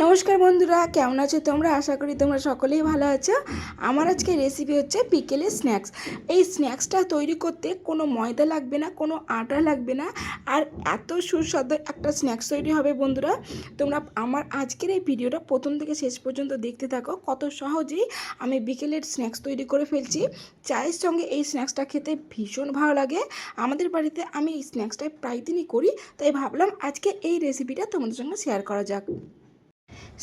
নমস্কার বন্ধুরা, কেমন আছো তোমরা? আশা করি তোমরা সকলেই ভালো আছো। আমার আজকে রেসিপি হচ্ছে বিকেলের স্ন্যাক্স এই স্ন্যাক্সটা তৈরি করতে কোনো ময়দা লাগবে না, কোনো আটা লাগবে না, আর এত সুস্বাদু একটা স্ন্যাক্স তৈরি হবে বন্ধুরা। তোমরা আমার আজকের এই ভিডিওটা প্রথম থেকে শেষ পর্যন্ত দেখতে থাকো। কত সহজেই আমি বিকেলের স্ন্যাক্স তৈরি করে ফেলছি। চায়ের সঙ্গে এই স্ন্যাক্সটা খেতে ভীষণ ভালো লাগে। আমাদের বাড়িতে আমি এই স্ন্যাক্সটা প্রায় দিনই করি, তাই ভাবলাম আজকে এই রেসিপিটা তোমাদের সঙ্গে শেয়ার করা যাক।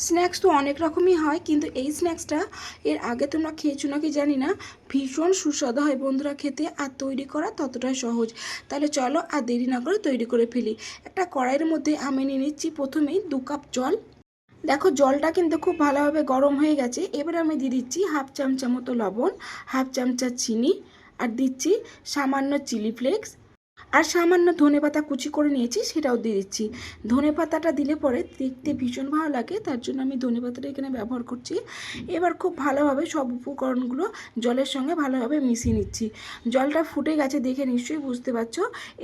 স্ন্যাক্স তো অনেক রকমই হয়, কিন্তু এই স্ন্যাক্সটা এর আগে তোমরা খেয়েছো নাকি জানি না, ভীষণ সুস্বাদু হয় বন্ধুরা খেতে আর তৈরি করা ততটাই সহজ। তাহলে চলো আর দেরি না করে তৈরি করে ফেলি। একটা কড়াইয়ের মধ্যে আমি নিয়ে নিচ্ছি প্রথমেই দু কাপ জল। দেখো জলটা কিন্তু খুব ভালোভাবে গরম হয়ে গেছে, এবার আমি দিয়ে দিচ্ছি হাফ চামচা মতো লবণ, হাফ চামচা চিনি, আর দিচ্ছি সামান্য চিলি ফ্লেক্স আর সামান্য ধনে পাতা কুচি করে নিয়েছি, সেটাও দিয়ে দিচ্ছি। ধনে পাতাটা দিলে পরে দেখতে ভীষণ ভালো লাগে, তার জন্য আমি ধনে পাতাটা এখানে ব্যবহার করছি। এবার খুব ভালোভাবে সব উপকরণগুলো জলের সঙ্গে ভালোভাবে মিশিয়ে নিচ্ছি। জলটা ফুটে গেছে দেখে নিশ্চয়ই বুঝতে পারছ।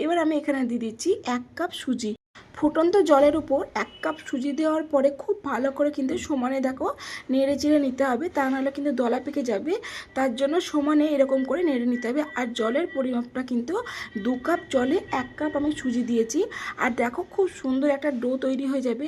এবার আমি এখানে দিয়ে দিচ্ছি এক কাপ সুজি। ফুটন্ত জলের উপর এক কাপ সুজি দেওয়ার পরে খুব ভালো করে কিন্তু সমানে দেখো নেড়ে চেড়ে নিতে হবে, তা নাহলে কিন্তু দলা পেকে যাবে। তার জন্য সমানে এরকম করে নেড়ে নিতে হবে। আর জলের পরিমাপটা কিন্তু দু কাপ জলে এক কাপ আমি সুজি দিয়েছি। আর দেখো খুব সুন্দর একটা ডো তৈরি হয়ে যাবে।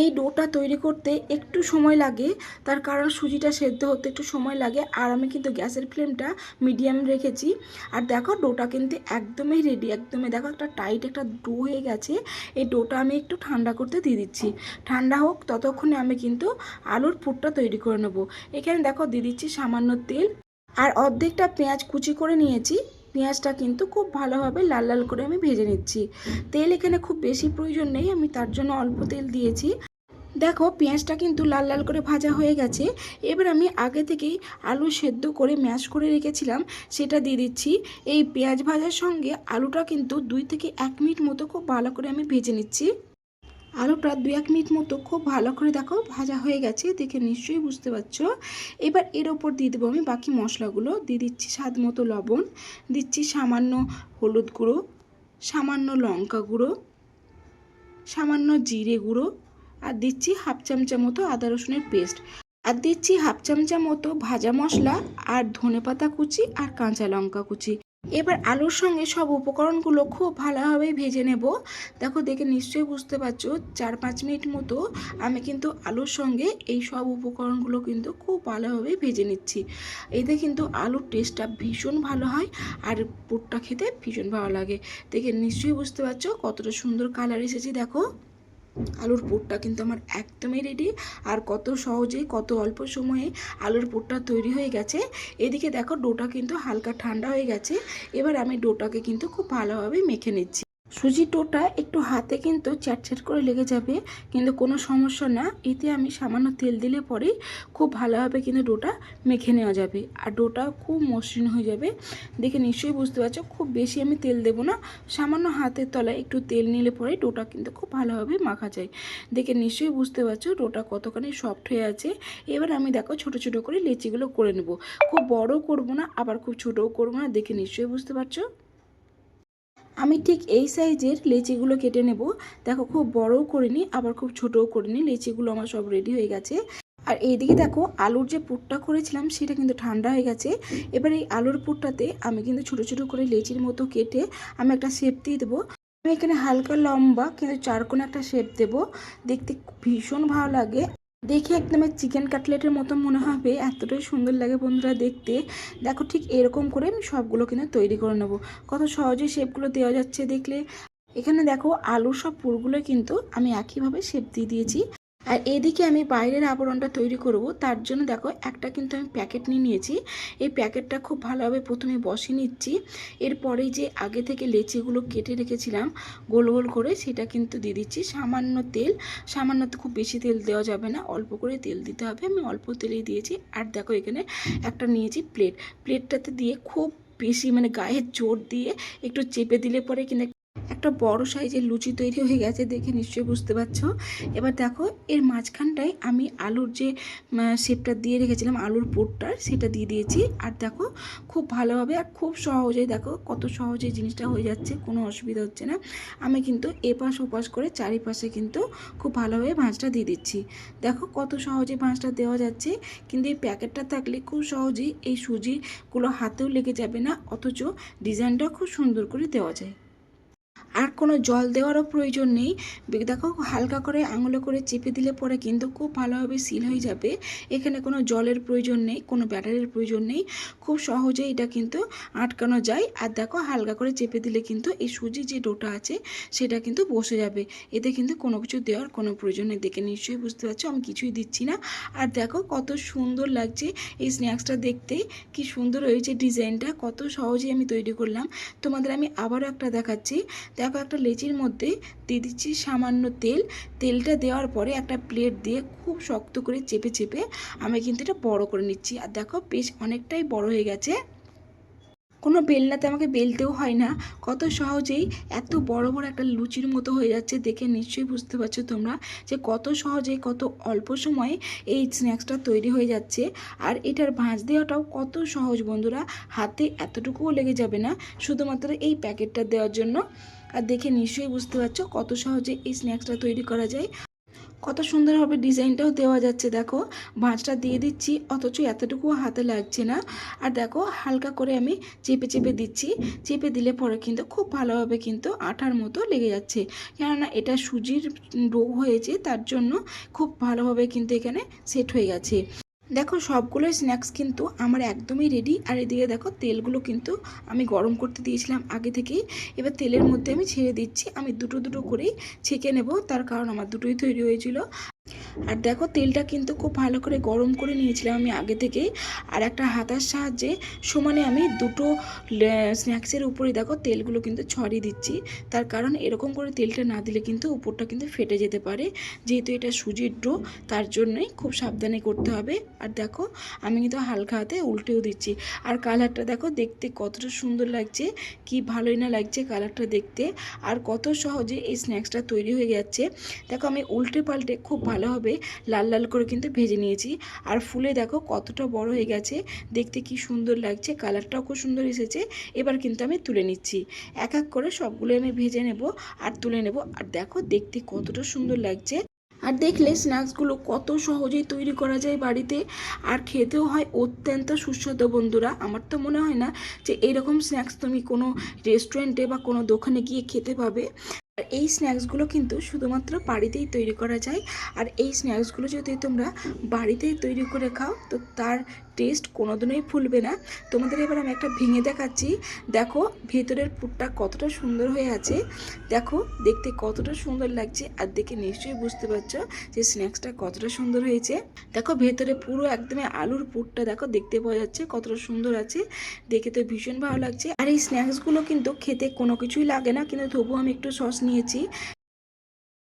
এই ডোটা তৈরি করতে একটু সময় লাগে। তার কারণ সুজিটা সেদ্ধ হতে একটু সময় লাগে। আর আমি কিন্তু গ্যাসের ফ্লেমটা মিডিয়াম রেখেছি। আর দেখো, ডোটা কিন্তু একদমই রেডি একদমই দেখো একটা টাইট একটা ডো হয়ে গেছে। এই ডোটা আমি একটু ঠান্ডা করতে দিয়ে দিচ্ছি। ঠান্ডা হোক, ততক্ষণে আমি কিন্তু আলুর পুরটা তৈরি করে নেব। এখানে দেখো দিয়ে দিচ্ছি সামান্য তেল। আর অর্ধেকটা পেঁয়াজ কুচি করে নিয়েছি। পেঁয়াজটা কিন্তু খুব ভালোভাবে লাল লাল করে আমি ভেজে নিচ্ছি। তেল এখানে খুব বেশি প্রয়োজন নেই, আমি তার জন্য অল্প তেল দিয়েছি। দেখো, পেঁয়াজটা কিন্তু লাল লাল করে ভাজা হয়ে গেছে। এবার আমি আগে থেকেই আলু সেদ্ধ করে ম্যাশ করে রেখেছিলাম, সেটা দিয়ে দিচ্ছি। এই পেঁয়াজ ভাজার সঙ্গে আলুটা কিন্তু দুই থেকে এক মিনিট মতো খুব ভালো করে আমি ভেজে নিচ্ছি। আলুটা দু এক মিনিট মতো খুব ভালো করে দেখো ভাজা হয়ে গেছে, দেখে নিশ্চয়ই বুঝতে পারছ। এবার এর ওপর দিয়ে দেবো আমি বাকি মশলাগুলো। দিয়ে দিচ্ছি স্বাদ মতো লবণ, দিচ্ছি সামান্য হলুদ গুঁড়ো, সামান্য লঙ্কা গুঁড়ো, সামান্য জিরে গুঁড়ো, আর দিচ্ছি হাফ চামচা মতো আদা রসুনের পেস্ট। আর দিচ্ছি হাফ চামচা মতো ভাজা মশলা, আর ধনেপাতা কুচি, আর কাঁচা লঙ্কা কুচি। এবার আলুর সঙ্গে সব উপকরণগুলো খুব ভালোভাবে ভেজে নেব। দেখো, দেখে নিশ্চয়ই বুঝতে পারছ, চার পাঁচ মিনিট মতো আমি কিন্তু আলুর সঙ্গে এই সব উপকরণগুলো কিন্তু খুব ভালোভাবে ভেজে নিচ্ছি। এতে কিন্তু আলুর টেস্টটা ভীষণ ভালো হয় আর পুরটা খেতে ভীষণ ভালো লাগে। দেখে নিশ্চয়ই বুঝতে পারছ কতটা সুন্দর কালার এসেছে, দেখো। আলুর পুরটা কিন্তু আমার একদমই রেডি আর কত সহজে কত অল্প সময়ে আলুর পুরটা তৈরি হয়ে গেছে। এদিকে দেখো ডোটা কিন্তু হালকা ঠান্ডা হয়ে গেছে। এবার আমি ডোটাকে কিন্তু খুব ভালোভাবে মেখে নিচ্ছি। সুজির টোটা একটু হাতে কিন্তু চ্যাটচ্যাট করে লেগে যাবে, কিন্তু কোনো সমস্যা না। এতে আমি সামান্য তেল দিলে পরেই খুব ভালোভাবে কিন্তু ডোটা মেখে নেওয়া যাবে। আর ডোটা খুব মসৃণ হয়ে যাবে। দেখে নিশ্চয়ই বুঝতে পারছ, খুব বেশি আমি তেল দেবো না। সামান্য হাতের তলায় একটু তেল নিলে পরে ডোটা কিন্তু খুব ভালোভাবে মাখা যায়। দেখে নিশ্চয়ই বুঝতে পারছ, ডোটা কতখানি সফট হয়ে আছে। এবার আমি দেখো ছোট ছোট করে লেচিগুলো করে নেব। খুব বড় করব না, আবার খুব ছোটও করব না, দেখে নিশ্চয়ই বুঝতে পারছ। আমি ঠিক এই সাইজের লেচিগুলো কেটে নেব। দেখো, খুব বড়ও করিনি, আবার খুব ছোটও করিনি। লেচিগুলো আমার সব রেডি হয়ে গেছে। আর এইদিকে দেখো, আলুর যে পুরটা করেছিলাম, সেটা কিন্তু ঠান্ডা হয়ে গেছে। এবার এই আলুর পুরটাতে আমি কিন্তু ছোট ছোট করে লেচির মতো কেটে আমি একটা শেপ দিয়ে দেবো। আমি এখানে হালকা লম্বা কিন্তু চারকোনা একটা শেপ দেবো। দেখতে ভীষণ ভালো লাগে। দেখে একদম চিকেন কাটলেটের মতো মনে হবে, এতটাই সুন্দর লাগে বন্ধুরা দেখতে। দেখো ঠিক এরকম করে আমি সবগুলো কিন্তু তৈরি করে নেব। কত সহজে শেপগুলো দেওয়া যাচ্ছে দেখলে। এখানে দেখো আলুর সব পুরগুলো কিন্তু আমি একইভাবে শেপ দিয়ে দিয়েছি। আর এদিকে আমি বাইরের আবরণটা তৈরি করব। তার জন্য দেখো, একটা কিন্তু আমি প্যাকেট নিয়ে নিয়েছি। এই প্যাকেটটা খুব ভালোভাবে প্রথমে বসিয়ে নিচ্ছি। এরপরে যে আগে থেকে লেচিগুলো কেটে রেখেছিলাম, গোল গোল করে সেটা কিন্তু দিয়ে দিচ্ছি। সামান্য তেল, সামান্য তো খুব বেশি তেল দেওয়া যাবে না। অল্প করে তেল দিতে হবে। আমি অল্প তেলেই দিয়েছি। আর দেখো, এখানে একটা নিয়েছি প্লেট। প্লেটটাতে দিয়ে খুব বেশি মানে গায়ের জোর দিয়ে একটু চেপে দিলে পরে কিন্তু একটা বড় সাইজের লুচি তৈরি হয়ে গেছে, দেখে নিশ্চয়ই বুঝতে পারছ। এবার দেখো, এর মাঝখানটায় আমি আলুর যে শেপটা দিয়ে রেখেছিলাম, আলুর পোটটার, সেটা দিয়ে দিয়েছি। আর দেখো, খুব ভালোভাবে আর খুব সহজেই দেখো, কত সহজে জিনিসটা হয়ে যাচ্ছে, কোনো অসুবিধা হচ্ছে না। আমি কিন্তু এপাশ ওপাশ করে চারিপাশে কিন্তু খুব ভালোভাবে ভাঁজটা দিয়ে দিচ্ছি। দেখো কত সহজে ভাঁজটা দেওয়া যাচ্ছে, কিন্তু এই প্যাকেটটা থাকলে খুব সহজেই এই সুজিগুলো হাতেও লেগে যাবে না, অথচ ডিজাইনটা খুব সুন্দর করে দেওয়া যায়। আর কোনো জল দেওয়ারও প্রয়োজন নেই। দেখো হালকা করে আঙুলে করে চেপে দিলে পরে কিন্তু খুব ভালোভাবে সিল হয়ে যাবে। এখানে কোনো জলের প্রয়োজন নেই, কোনো ব্যাটারির প্রয়োজন নেই। খুব সহজে এটা কিন্তু আটকানো যায়। আর দেখো হালকা করে চেপে দিলে কিন্তু এই সুজি যে ডোটা আছে, সেটা কিন্তু বসে যাবে। এতে কিন্তু কোনো কিছু দেওয়ার কোনো প্রয়োজন নেই। দেখে নিশ্চয়ই বুঝতে পারছ, আমি কিছুই দিচ্ছি না। আর দেখো কত সুন্দর লাগছে এই স্ন্যাক্সটা দেখতে। কি সুন্দর হয়েছে ডিজাইনটা, কত সহজেই আমি তৈরি করলাম। তোমাদের আমি আবারও একটা দেখাচ্ছি। দেখো একটা লেচির মধ্যে দিয়ে দিচ্ছি সামান্য তেল। তেলটা দেওয়ার পরে একটা প্লেট দিয়ে খুব শক্ত করে চেপে চেপে আমি কিন্তু এটা বড় করে নিচ্ছি। আর দেখো বেশ অনেকটাই বড় হয়ে গেছে। কোনো বেলনাতে আমাকে বেলতেও হয় না। কত সহজেই এত বড় বড় একটা লুচির মতো হয়ে যাচ্ছে দেখে নিশ্চয়ই বুঝতে পারছ তোমরা যে কত সহজেই কত অল্প সময়ে এই স্ন্যাক্সটা তৈরি হয়ে যাচ্ছে। আর এটার ভাঁজ দেওয়াটাও কত সহজ বন্ধুরা। হাতে এতটুকুও লেগে যাবে না। শুধুমাত্র এই প্যাকেটটা দেওয়ার জন্য। আর দেখে নিশ্চয়ই বুঝতে পারছ কত সহজে এই স্ন্যাক্সটা তৈরি করা যায়। কত সুন্দরভাবে ডিজাইনটাও দেওয়া যাচ্ছে, দেখো। ভাঁজটা দিয়ে দিচ্ছি, অথচ এতটুকুও হাতে লাগছে না। আর দেখো, হালকা করে আমি চেপে চেপে দিচ্ছি। চেপে দিলে পরে কিন্তু খুব ভালোভাবে কিন্তু আঠার মতো লেগে যাচ্ছে। কেননা এটা সুজির ডো হয়েছে, তার জন্য খুব ভালোভাবে কিন্তু এখানে সেট হয়ে গেছে। দেখো, সবগুলোই স্ন্যাক্স কিন্তু আমার একদমই রেডি আর এদিকে দেখো, তেলগুলো কিন্তু আমি গরম করতে দিয়েছিলাম আগে থেকেই। এবার তেলের মধ্যে আমি ছেড়ে দিচ্ছি। আমি দুটো দুটো করেই ছেঁকে নেব। তার কারণ আমার দুটোই তৈরি হয়েছিল। আর দেখো তেলটা কিন্তু খুব ভালো করে গরম করে নিয়েছিলাম আমি আগে থেকেই। আর একটা হাতার সাহায্যে সমানে আমি দুটো স্ন্যাক্সের উপরে দেখো তেলগুলো কিন্তু ছড়িয়ে দিচ্ছি। তার কারণ এরকম করে তেলটা না দিলে কিন্তু উপরটা কিন্তু ফেটে যেতে পারে। যেহেতু এটা সুজির ডো, তার জন্যই খুব সাবধানে করতে হবে। আর দেখো আমি কিন্তু হালকা হাতে উল্টেও দিচ্ছি। আর কালারটা দেখো দেখতে কতটা সুন্দর লাগছে, কি ভালোই না লাগছে কালারটা দেখতে। আর কত সহজে এই স্ন্যাক্সটা তৈরি হয়ে যাচ্ছে দেখো আমি উল্টে পাল্টে খুব ভালোভাবে লাল লাল করে কিন্তু ভেজে নিয়েছি। আর ফুলে দেখো কতটা বড় হয়ে গেছে, দেখতে কি সুন্দর লাগছে, কালারটাও খুব সুন্দর এসেছে। এবার কিন্তু আমি তুলে নিচ্ছি। এক এক করে সবগুলো আমি ভেজে নেব আর তুলে নেব। আর দেখো দেখতে কতটা সুন্দর লাগছে। আর দেখলে স্ন্যাক্সগুলো কত সহজেই তৈরি করা যায় বাড়িতে। আর খেতেও হয় অত্যন্ত সুস্বাদু বন্ধুরা। আমার তো মনে হয় না যে এইরকম স্ন্যাক্স তুমি কোনো রেস্টুরেন্টে বা কোনো দোকানে গিয়ে খেতে পাবে। আর এই স্ন্যাক্সগুলো কিন্তু শুধুমাত্র বাড়িতেই তৈরি করা যায়। আর এই স্ন্যাক্সগুলো যদি তোমরা বাড়িতেই তৈরি করে খাও, তো তার টেস্ট কোনোদিনই ফুলবে না। তোমাদের এবার আমি একটা ভেঙে দেখাচ্ছি। দেখো, ভেতরের পুরটা কতটা সুন্দর হয়ে আছে। দেখো, দেখতে কতটা সুন্দর লাগছে। আর দেখে নিশ্চয়ই বুঝতে পারছ যে স্ন্যাক্সটা কতটা সুন্দর হয়েছে। দেখো, ভেতরে পুরো একদমই আলুর পুরটা দেখো, দেখতে পাওয়া যাচ্ছে কতটা সুন্দর আছে। দেখে তো ভীষণ ভালো লাগছে। আর এই স্ন্যাক্সগুলো কিন্তু খেতে কোনো কিছুই লাগে না। কিন্তু তবুও আমি একটু সস নিয়েছি।